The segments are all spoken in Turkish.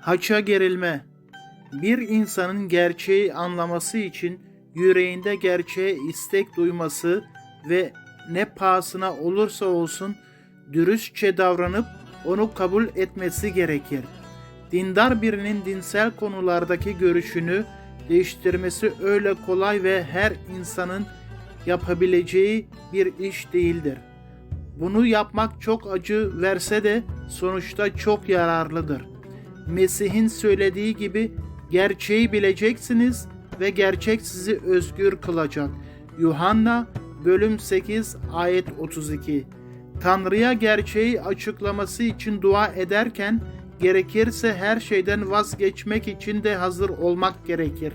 Haça gerilme Bir insanın gerçeği anlaması için yüreğinde gerçeğe istek duyması ve ne pahasına olursa olsun dürüstçe davranıp onu kabul etmesi gerekir. Dindar birinin dinsel konulardaki görüşünü değiştirmesi öyle kolay ve her insanın yapabileceği bir iş değildir. Bunu yapmak çok acı verse de sonuçta çok yararlıdır. Mesih'in söylediği gibi gerçeği bileceksiniz ve gerçek sizi özgür kılacak. Yuhanna bölüm 8 ayet 32. Tanrı'ya gerçeği açıklaması için dua ederken gerekirse her şeyden vazgeçmek için de hazır olmak gerekir.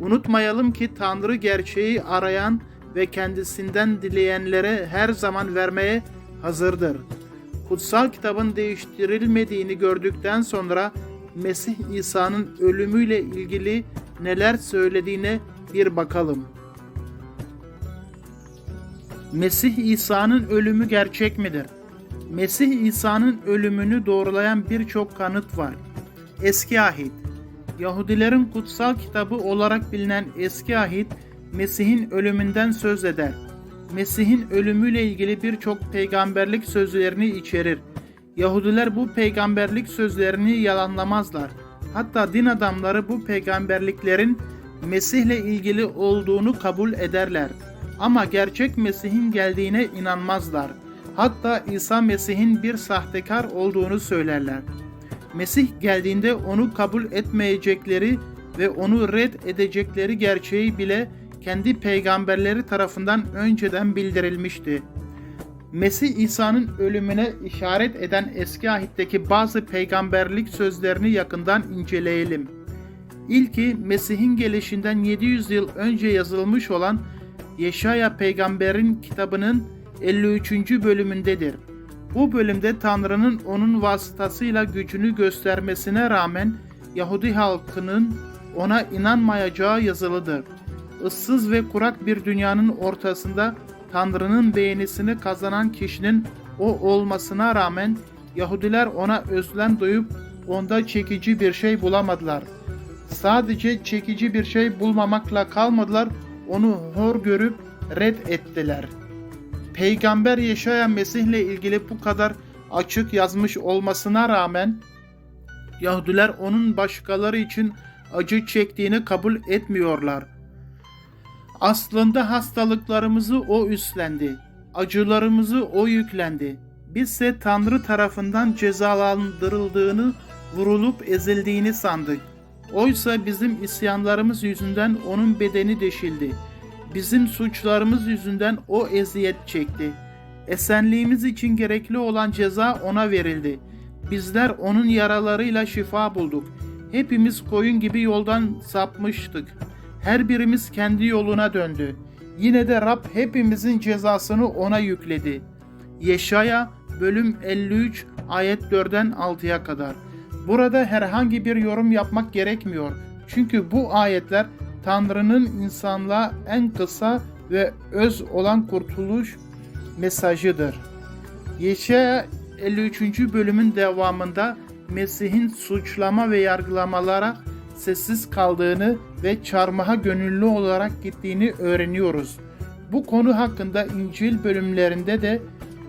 Unutmayalım ki Tanrı gerçeği arayan ve kendisinden dileyenlere her zaman vermeye hazırdır. Kutsal kitabın değiştirilmediğini gördükten sonra Mesih İsa'nın ölümüyle ilgili neler söylediğine bir bakalım. Mesih İsa'nın ölümü gerçek midir? Mesih İsa'nın ölümünü doğrulayan birçok kanıt var. Eski Ahit Yahudilerin kutsal kitabı olarak bilinen Eski Ahit, Mesih'in ölümünden söz eder. Mesih'in ölümüyle ilgili birçok peygamberlik sözlerini içerir. Yahudiler bu peygamberlik sözlerini yalanlamazlar. Hatta din adamları bu peygamberliklerin Mesih'le ilgili olduğunu kabul ederler. Ama gerçek Mesih'in geldiğine inanmazlar. Hatta İsa Mesih'in bir sahtekar olduğunu söylerler. Mesih geldiğinde onu kabul etmeyecekleri ve onu red edecekleri gerçeği bile kendi peygamberleri tarafından önceden bildirilmişti. Mesih İsa'nın ölümüne işaret eden eski ahitteki bazı peygamberlik sözlerini yakından inceleyelim. İlki Mesih'in gelişinden 700 yıl önce yazılmış olan Yeşaya peygamberin kitabının 53. bölümündedir. Bu bölümde Tanrı'nın onun vasıtasıyla gücünü göstermesine rağmen Yahudi halkının ona inanmayacağı yazılıdır. Issız ve kurak bir dünyanın ortasında Tanrı'nın beğenisini kazanan kişinin o olmasına rağmen Yahudiler ona özlem duyup onda çekici bir şey bulamadılar. Sadece çekici bir şey bulmamakla kalmadılar, onu hor görüp red ettiler. Peygamber Yeşaya Mesih'le ilgili bu kadar açık yazmış olmasına rağmen Yahudiler onun başkaları için acı çektiğini kabul etmiyorlar. Aslında hastalıklarımızı o üstlendi. Acılarımızı o yüklendi. Bizse Tanrı tarafından cezalandırıldığını, vurulup ezildiğini sandık. Oysa bizim isyanlarımız yüzünden onun bedeni deşildi. Bizim suçlarımız yüzünden o eziyet çekti. Esenliğimiz için gerekli olan ceza ona verildi. Bizler onun yaralarıyla şifa bulduk. Hepimiz koyun gibi yoldan sapmıştık. Her birimiz kendi yoluna döndü. Yine de Rab hepimizin cezasını ona yükledi. Yeşaya bölüm 53 ayet 4'den 6'ya kadar. Burada herhangi bir yorum yapmak gerekmiyor. Çünkü bu ayetler Tanrı'nın insanlığa en kısa ve öz olan kurtuluş mesajıdır. Yeşaya 53. bölümün devamında Mesih'in suçlama ve yargılamalara sessiz kaldığını ve çarmıha gönüllü olarak gittiğini öğreniyoruz. Bu konu hakkında İncil bölümlerinde de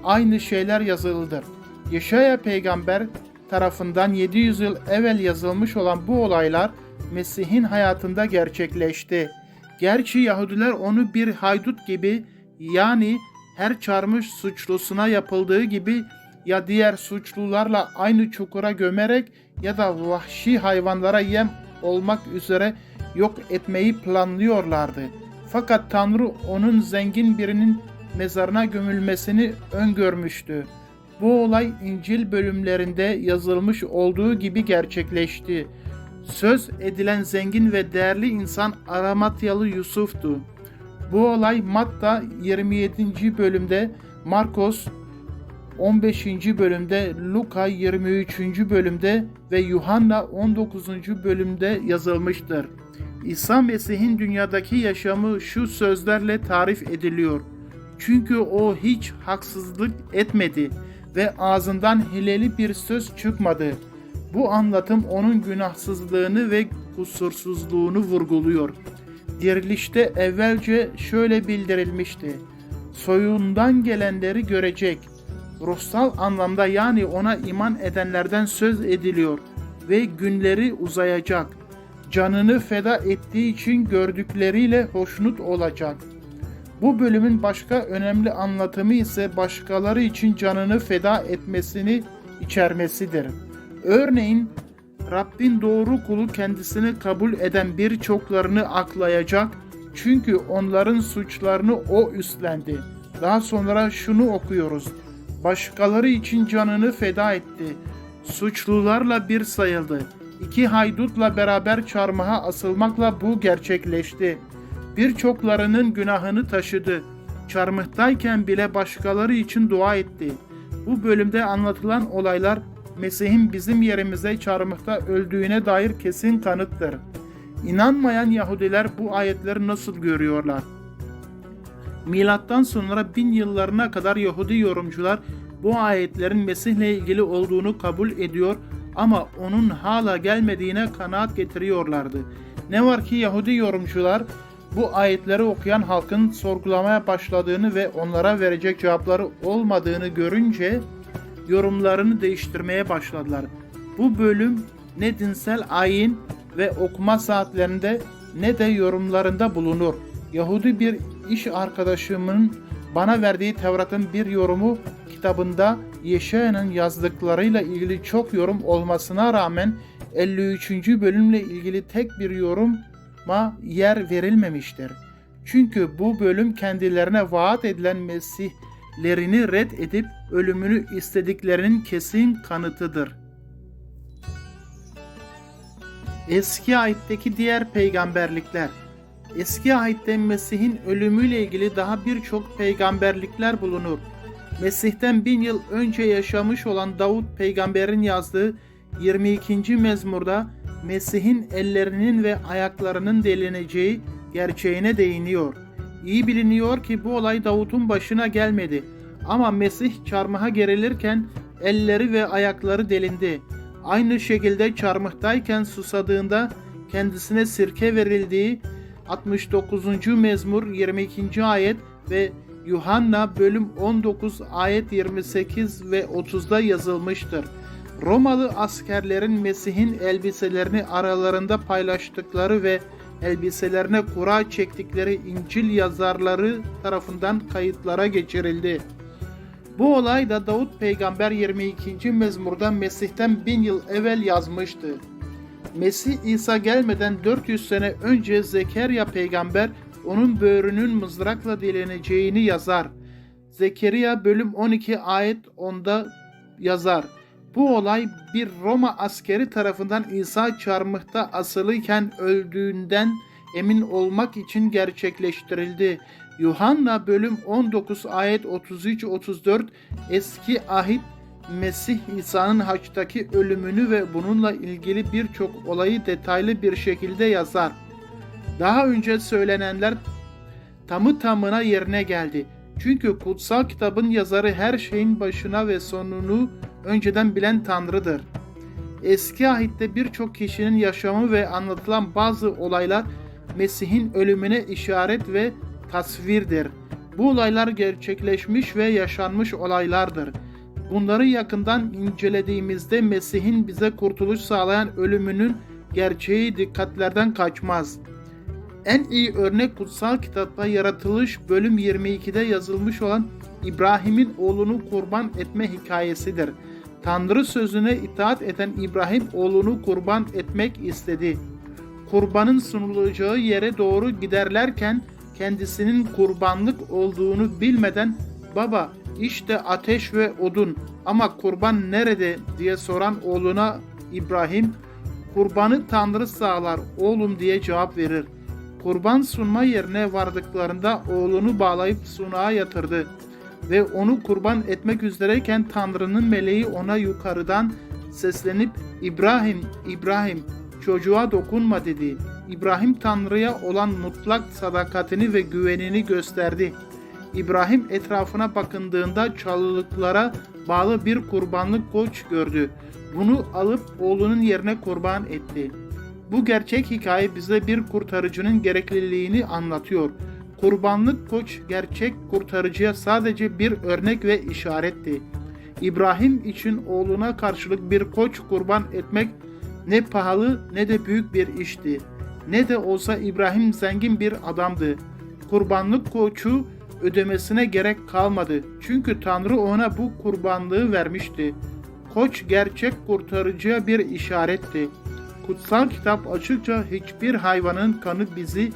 aynı şeyler yazılıdır. Yeşaya peygamber tarafından 700 yıl evvel yazılmış olan bu olaylar Mesih'in hayatında gerçekleşti. Gerçi Yahudiler onu bir haydut gibi yani her çarmış suçlusuna yapıldığı gibi ya diğer suçlularla aynı çukura gömerek ya da vahşi hayvanlara yem olmak üzere yok etmeyi planlıyorlardı. Fakat Tanrı onun zengin birinin mezarına gömülmesini öngörmüştü. Bu olay İncil bölümlerinde yazılmış olduğu gibi gerçekleşti. Söz edilen zengin ve değerli insan Aramatyalı Yusuf'tu. Bu olay Matta 27. bölümde, Markos 15. bölümde, Luka 23. bölümde ve Yuhanna 19. bölümde yazılmıştır. İsa Mesih'in dünyadaki yaşamı şu sözlerle tarif ediliyor. Çünkü o hiç haksızlık etmedi ve ağzından hileli bir söz çıkmadı. Bu anlatım onun günahsızlığını ve kusursuzluğunu vurguluyor. Dirilişte evvelce şöyle bildirilmişti. Soyundan gelenleri görecek. Ruhsal anlamda yani ona iman edenlerden söz ediliyor ve günleri uzayacak. Canını feda ettiği için gördükleriyle hoşnut olacak. Bu bölümün başka önemli anlatımı ise başkaları için canını feda etmesini içermesidir. Örneğin Rabbin doğru kulu kendisini kabul eden birçoklarını aklayacak çünkü onların suçlarını o üstlendi. Daha sonra şunu okuyoruz. Başkaları için canını feda etti. Suçlularla bir sayıldı. İki haydutla beraber çarmıha asılmakla bu gerçekleşti. Birçoklarının günahını taşıdı. Çarmıhtayken bile başkaları için dua etti. Bu bölümde anlatılan olaylar Mesih'in bizim yerimize çarmıhta öldüğüne dair kesin kanıttır. İnanmayan Yahudiler bu ayetleri nasıl görüyorlar? Milattan sonra bin yıllarına kadar Yahudi yorumcular bu ayetlerin Mesih'le ilgili olduğunu kabul ediyor ama onun hala gelmediğine kanaat getiriyorlardı. Ne var ki Yahudi yorumcular bu ayetleri okuyan halkın sorgulamaya başladığını ve onlara verecek cevapları olmadığını görünce yorumlarını değiştirmeye başladılar. Bu bölüm ne dinsel ayin ve okuma saatlerinde ne de yorumlarında bulunur. Yahudi bir iş arkadaşımın bana verdiği Tevrat'ın bir yorumu kitabında Yeşaya'nın yazdıklarıyla ilgili çok yorum olmasına rağmen 53. bölümle ilgili tek bir yoruma yer verilmemiştir. Çünkü bu bölüm kendilerine vaat edilen Mesihlerini red edip ölümünü istediklerinin kesin kanıtıdır. Eski ayetteki diğer peygamberlikler Eski ayette Mesih'in ölümüyle ilgili daha birçok peygamberlikler bulunur. Mesih'ten bin yıl önce yaşamış olan Davut peygamberin yazdığı 22. mezmurda Mesih'in ellerinin ve ayaklarının delineceği gerçeğine değiniyor. İyi biliniyor ki bu olay Davut'un başına gelmedi ama Mesih çarmıha gerilirken elleri ve ayakları delindi. Aynı şekilde çarmıhtayken susadığında kendisine sirke verildiği 69. mezmur 22. ayet ve Yuhanna bölüm 19 ayet 28 ve 30'da yazılmıştır. Romalı askerlerin Mesih'in elbiselerini aralarında paylaştıkları ve elbiselerine kura çektikleri İncil yazarları tarafından kayıtlara geçirildi. Bu olay da Davut peygamber 22. mezmurda Mesih'ten bin yıl evvel yazmıştı. Mesih İsa gelmeden 400 sene önce Zekeriya peygamber onun böğrünün mızrakla deleneceğini yazar. Zekeriya bölüm 12 ayet 10'da yazar. Bu olay bir Roma askeri tarafından İsa çarmıhta asılıyken öldüğünden emin olmak için gerçekleştirildi. Yuhanna bölüm 19 ayet 33-34 eski ahit Mesih İsa'nın haçtaki ölümünü ve bununla ilgili birçok olayı detaylı bir şekilde yazar. Daha önce söylenenler tamı tamına yerine geldi. Çünkü kutsal kitabın yazarı her şeyin başına ve sonunu önceden bilen Tanrı'dır. Eski ahitte birçok kişinin yaşamı ve anlatılan bazı olaylar Mesih'in ölümüne işaret ve tasvirdir. Bu olaylar gerçekleşmiş ve yaşanmış olaylardır. Bunları yakından incelediğimizde Mesih'in bize kurtuluş sağlayan ölümünün gerçeği dikkatlerden kaçmaz. En iyi örnek kutsal kitapta yaratılış bölüm 22'de yazılmış olan İbrahim'in oğlunu kurban etme hikayesidir. Tanrı sözüne itaat eden İbrahim oğlunu kurban etmek istedi. Kurbanın sunulacağı yere doğru giderlerken kendisinin kurbanlık olduğunu bilmeden baba işte ateş ve odun ama kurban nerede diye soran oğluna İbrahim kurbanı Tanrı sağlar oğlum diye cevap verir. Kurban sunma yerine vardıklarında oğlunu bağlayıp sunağa yatırdı ve onu kurban etmek üzereyken Tanrı'nın meleği ona yukarıdan seslenip İbrahim, İbrahim çocuğa dokunma dedi. İbrahim Tanrı'ya olan mutlak sadakatini ve güvenini gösterdi. İbrahim etrafına bakındığında çalılıklara bağlı bir kurbanlık koç gördü. Bunu alıp oğlunun yerine kurban etti. Bu gerçek hikaye bize bir kurtarıcının gerekliliğini anlatıyor. Kurbanlık koç gerçek kurtarıcıya sadece bir örnek ve işaretti. İbrahim için oğluna karşılık bir koç kurban etmek ne pahalı ne de büyük bir işti. Ne de olsa İbrahim zengin bir adamdı. Kurbanlık koçu ödemesine gerek kalmadı. Çünkü Tanrı ona bu kurbanlığı vermişti. Koç gerçek kurtarıcıya bir işaretti. Kutsal kitap açıkça hiçbir hayvanın kanı bizi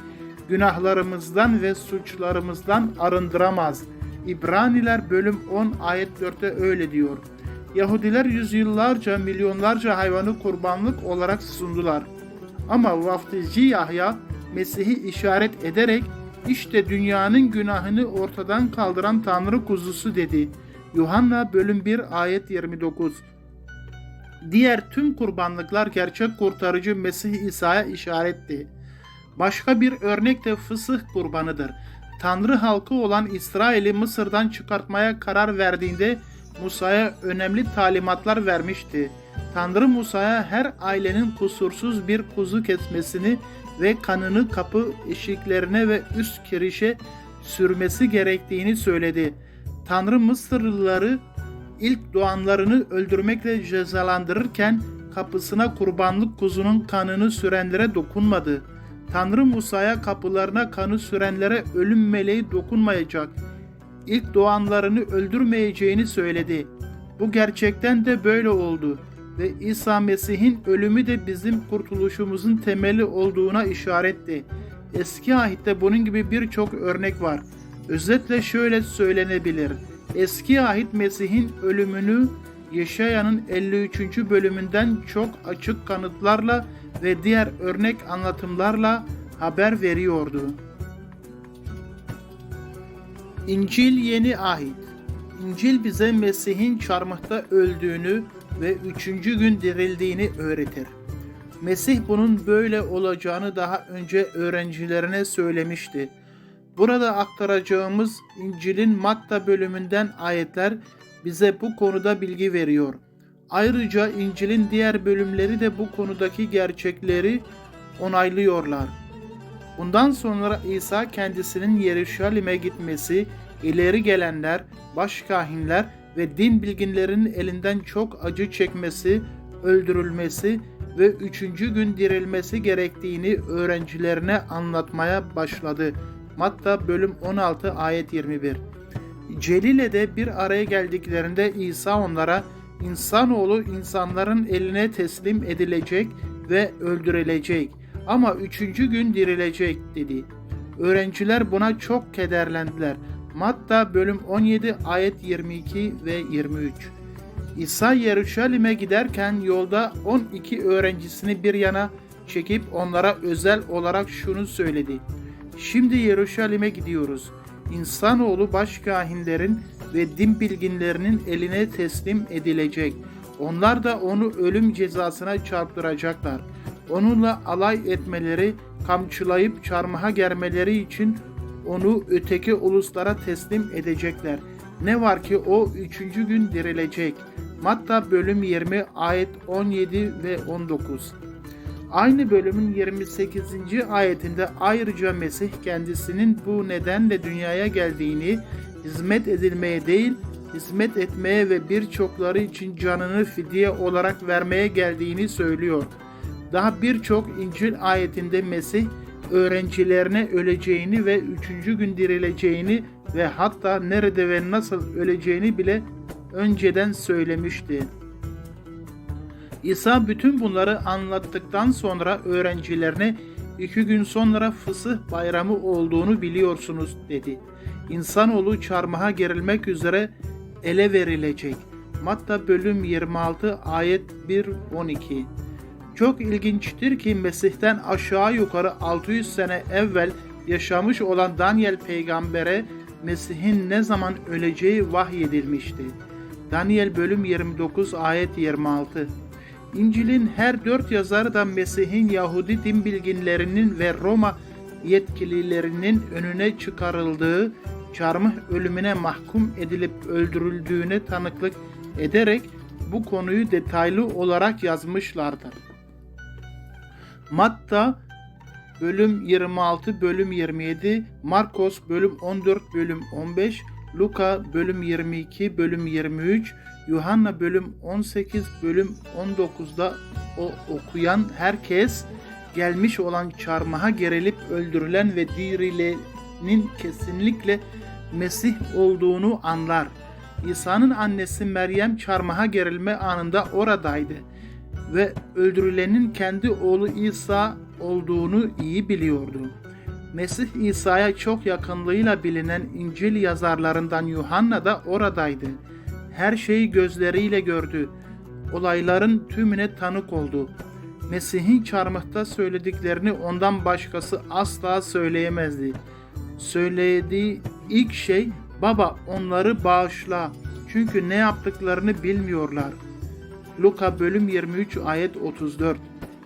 günahlarımızdan ve suçlarımızdan arındıramaz. İbraniler bölüm 10 ayet 4'te öyle diyor. Yahudiler yüzyıllarca milyonlarca hayvanı kurbanlık olarak sundular. Ama vaftizci Yahya Mesih'i işaret ederek işte dünyanın günahını ortadan kaldıran Tanrı kuzusu dedi. Yuhanna bölüm 1 ayet 29 Diğer tüm kurbanlıklar gerçek kurtarıcı Mesih İsa'ya işaretti. Başka bir örnek de fısıh kurbanıdır. Tanrı halkı olan İsrail'i Mısır'dan çıkartmaya karar verdiğinde Musa'ya önemli talimatlar vermişti. Tanrı Musa'ya her ailenin kusursuz bir kuzu kesmesini ve kanını kapı eşiklerine ve üst kirişe sürmesi gerektiğini söyledi. Tanrı Mısırlıları ilk doğanlarını öldürmekle cezalandırırken kapısına kurbanlık kuzunun kanını sürenlere dokunmadı. Tanrı Musa'ya kapılarına kanı sürenlere ölüm meleği dokunmayacak. İlk doğanlarını öldürmeyeceğini söyledi. Bu gerçekten de böyle oldu ve İsa Mesih'in ölümü de bizim kurtuluşumuzun temeli olduğuna işaretti. Eski ahitte bunun gibi birçok örnek var. Özetle şöyle söylenebilir. Eski ahit Mesih'in ölümünü Yeşaya'nın 53. bölümünden çok açık kanıtlarla ve diğer örnek anlatımlarla haber veriyordu. İncil Yeni Ahit İncil bize Mesih'in çarmıhta öldüğünü ve üçüncü gün dirildiğini öğretir. Mesih bunun böyle olacağını daha önce öğrencilerine söylemişti. Burada aktaracağımız İncil'in Matta bölümünden ayetler bize bu konuda bilgi veriyor. Ayrıca İncil'in diğer bölümleri de bu konudaki gerçekleri onaylıyorlar. Bundan sonra İsa kendisinin Yeruşalim'e gitmesi, ileri gelenler, başkahinler ve din bilginlerinin elinden çok acı çekmesi, öldürülmesi ve üçüncü gün dirilmesi gerektiğini öğrencilerine anlatmaya başladı. Matta bölüm 16 ayet 21 Celile'de bir araya geldiklerinde İsa onlara insanoğlu insanların eline teslim edilecek ve öldürülecek ama üçüncü gün dirilecek dedi. Öğrenciler buna çok kederlendiler. Matta bölüm 17 ayet 22 ve 23 İsa Yeruşalim'e giderken yolda 12 öğrencisini bir yana çekip onlara özel olarak şunu söyledi. Şimdi Yeruşalim'e gidiyoruz. İnsanoğlu başkahinlerin ve din bilginlerinin eline teslim edilecek. Onlar da onu ölüm cezasına çarptıracaklar. Onunla alay etmeleri, kamçılayıp çarmıha germeleri için onu öteki uluslara teslim edecekler. Ne var ki o üçüncü gün dirilecek. Matta bölüm 20 ayet 17 ve 19. Aynı bölümün 28. ayetinde ayrıca Mesih kendisinin bu nedenle dünyaya geldiğini, hizmet edilmeye değil, hizmet etmeye ve birçokları için canını fidye olarak vermeye geldiğini söylüyor. Daha birçok İncil ayetinde Mesih öğrencilerine öleceğini ve üçüncü gün dirileceğini ve hatta nerede ve nasıl öleceğini bile önceden söylemişti. İsa bütün bunları anlattıktan sonra öğrencilerine iki gün sonra fısıh bayramı olduğunu biliyorsunuz dedi. İnsanoğlu çarmıha gerilmek üzere ele verilecek. Matta bölüm 26 ayet 1-12 Çok ilginçtir ki Mesih'ten aşağı yukarı 600 sene evvel yaşamış olan Daniel peygambere Mesih'in ne zaman öleceği vahyedilmişti. Daniel bölüm 29 ayet 26 İncil'in her dört yazarı da Mesih'in Yahudi din bilginlerinin ve Roma yetkililerinin önüne çıkarıldığı, çarmıh ölümüne mahkum edilip öldürüldüğüne tanıklık ederek bu konuyu detaylı olarak yazmışlardır. Matta bölüm 26 bölüm 27, Markos bölüm 14 bölüm 15, Luka bölüm 22 bölüm 23, Yuhanna bölüm 18 bölüm 19'da o okuyan herkes gelmiş olan çarmıha gerilip öldürülen ve dirilenin kesinlikle Mesih olduğunu anlar. İsa'nın annesi Meryem çarmıha gerilme anında oradaydı ve öldürülenin kendi oğlu İsa olduğunu iyi biliyordu. Mesih İsa'ya çok yakınlığıyla bilinen İncil yazarlarından Yuhanna da oradaydı. Her şeyi gözleriyle gördü. Olayların tümüne tanık oldu. Mesih'in çarmıhta söylediklerini ondan başkası asla söyleyemezdi. Söylediği ilk şey baba onları bağışla çünkü ne yaptıklarını bilmiyorlar. Luka bölüm 23 ayet 34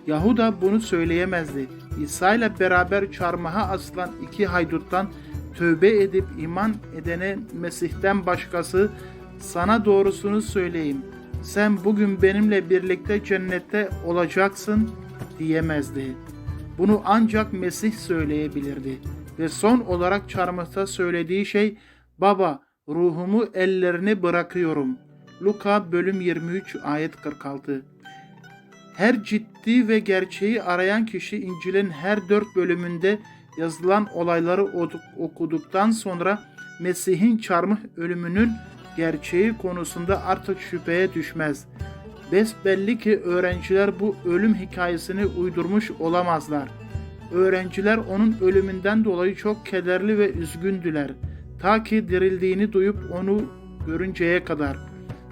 Yahuda bunu söyleyemezdi. İsa ile beraber çarmıha asılan iki hayduttan tövbe edip iman edene Mesih'ten başkası sana doğrusunu söyleyeyim. Sen bugün benimle birlikte cennette olacaksın diyemezdi. Bunu ancak Mesih söyleyebilirdi. Ve son olarak çarmıhta söylediği şey Baba ruhumu ellerine bırakıyorum. Luka bölüm 23 ayet 46 her ciddi ve gerçeği arayan kişi İncil'in her dört bölümünde yazılan olayları okuduktan sonra Mesih'in çarmıh ölümünün gerçeği konusunda artık şüpheye düşmez. Besbelli ki öğrenciler bu ölüm hikayesini uydurmuş olamazlar. Öğrenciler onun ölümünden dolayı çok kederli ve üzgündüler. Ta ki dirildiğini duyup onu görünceye kadar.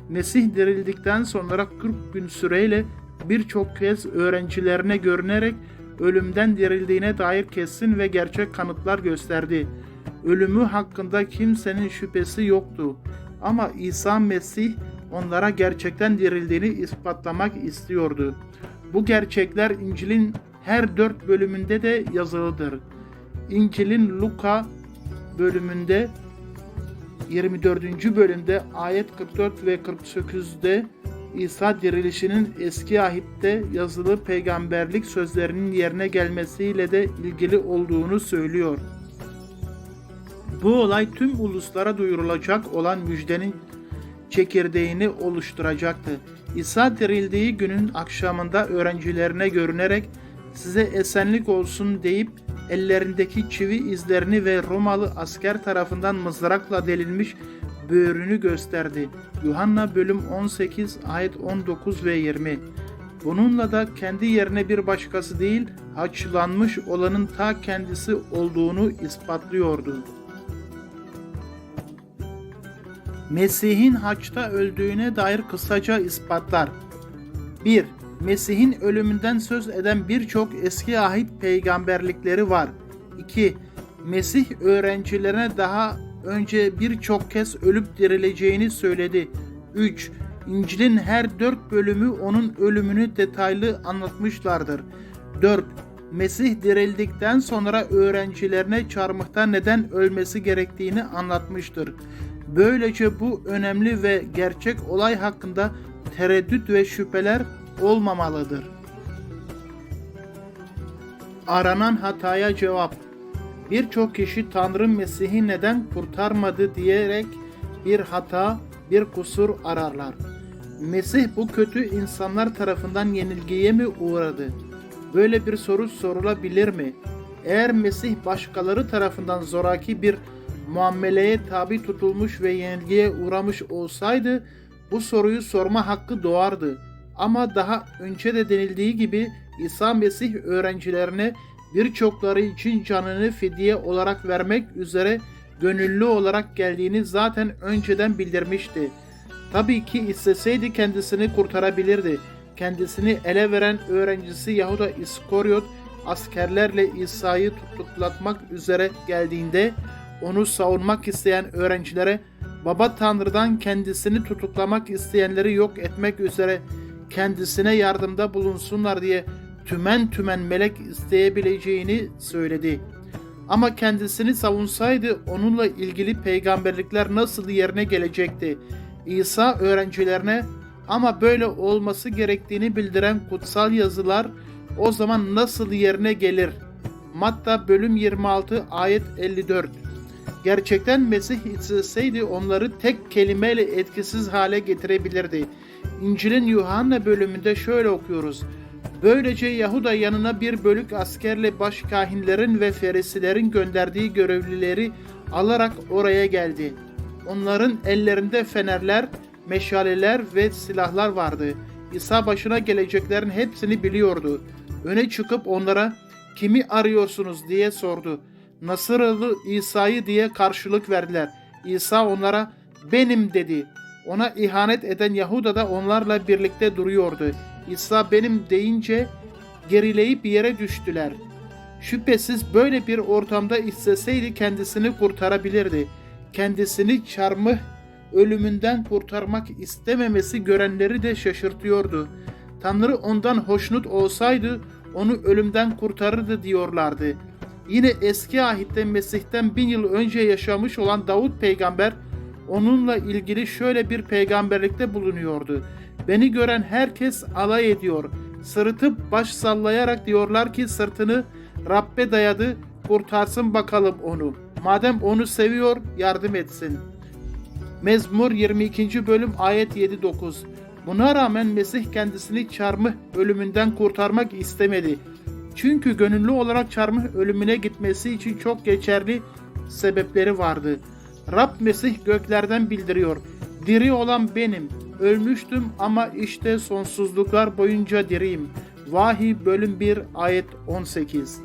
Mesih dirildikten sonra 40 gün süreyle birçok kez öğrencilerine görünerek ölümden dirildiğine dair kesin ve gerçek kanıtlar gösterdi. Ölümü hakkında kimsenin şüphesi yoktu. Ama İsa Mesih onlara gerçekten dirildiğini ispatlamak istiyordu. Bu gerçekler İncil'in her dört bölümünde de yazılıdır. İncil'in Luka bölümünde 24. bölümde ayet 44 ve 48'de İsa dirilişinin eski ahitte yazılı peygamberlik sözlerinin yerine gelmesiyle de ilgili olduğunu söylüyor. Bu olay tüm uluslara duyurulacak olan müjdenin çekirdeğini oluşturacaktı. İsa dirildiği günün akşamında öğrencilerine görünerek size esenlik olsun deyip ellerindeki çivi izlerini ve Romalı asker tarafından mızrakla delinmiş böğrünü gösterdi. Yuhanna bölüm 18 ayet 19 ve 20. Bununla da kendi yerine bir başkası değil, haçlanmış olanın ta kendisi olduğunu ispatlıyordu. Mesih'in haçta öldüğüne dair kısaca ispatlar. 1. Mesih'in ölümünden söz eden birçok eski ahit peygamberlikleri var. 2. Mesih öğrencilerine daha önce birçok kez ölüp dirileceğini söyledi. 3. İncil'in her dört bölümü onun ölümünü detaylı anlatmışlardır. 4. Mesih dirildikten sonra öğrencilerine çarmıhta neden ölmesi gerektiğini anlatmıştır. Böylece bu önemli ve gerçek olay hakkında tereddüt ve şüpheler olmamalıdır. Aranan hataya cevap Birçok kişi Tanrı Mesih'i neden kurtarmadı diyerek bir hata, bir kusur ararlar. Mesih bu kötü insanlar tarafından yenilgiye mi uğradı? Böyle bir soru sorulabilir mi? Eğer Mesih başkaları tarafından zoraki bir muameleye tabi tutulmuş ve yenilgiye uğramış olsaydı bu soruyu sorma hakkı doğardı. Ama daha önce de denildiği gibi İsa Mesih öğrencilerine birçokları için canını fidye olarak vermek üzere gönüllü olarak geldiğini zaten önceden bildirmişti. Tabii ki isteseydi kendisini kurtarabilirdi. Kendisini ele veren öğrencisi Yahuda İskoryot askerlerle İsa'yı tutuklatmak üzere geldiğinde onu savunmak isteyen öğrencilere Baba Tanrı'dan kendisini tutuklamak isteyenleri yok etmek üzere kendisine yardımda bulunsunlar diye tümen tümen melek isteyebileceğini söyledi. Ama kendisini savunsaydı onunla ilgili peygamberlikler nasıl yerine gelecekti? İsa öğrencilerine ama böyle olması gerektiğini bildiren kutsal yazılar o zaman nasıl yerine gelir? Matta bölüm 26 ayet 54 Gerçekten Mesih isteseydi onları tek kelimeyle etkisiz hale getirebilirdi. İncil'in Yuhanna bölümünde şöyle okuyoruz. Böylece Yahuda yanına bir bölük askerle başkahinlerin ve ferisilerin gönderdiği görevlileri alarak oraya geldi. Onların ellerinde fenerler, meşaleler ve silahlar vardı. İsa başına geleceklerin hepsini biliyordu. Öne çıkıp onlara kimi arıyorsunuz diye sordu. Nasıralı İsa'yı diye karşılık verdiler. İsa onlara benim dedi. Ona ihanet eden Yahuda da onlarla birlikte duruyordu. İsa benim deyince gerileyip yere düştüler. Şüphesiz böyle bir ortamda isteseydi kendisini kurtarabilirdi. Kendisini çarmıh ölümünden kurtarmak istememesi görenleri de şaşırtıyordu. Tanrı ondan hoşnut olsaydı onu ölümden kurtarırdı diyorlardı. Yine eski ahitte Mesih'ten bin yıl önce yaşamış olan Davut peygamber onunla ilgili şöyle bir peygamberlikte bulunuyordu. Beni gören herkes alay ediyor. Sırıtıp baş sallayarak diyorlar ki sırtını Rabbe dayadı, kurtarsın bakalım onu. Madem onu seviyor, yardım etsin. Mezmur 22. bölüm ayet 7-9 Buna rağmen Mesih kendisini çarmıh ölümünden kurtarmak istemedi. Çünkü gönüllü olarak çarmıh ölümüne gitmesi için çok geçerli sebepleri vardı. Rab Mesih göklerden bildiriyor. Diri olan benim. Ölmüştüm ama işte sonsuzluklar boyunca diriyim. Vahiy bölüm 1 ayet 18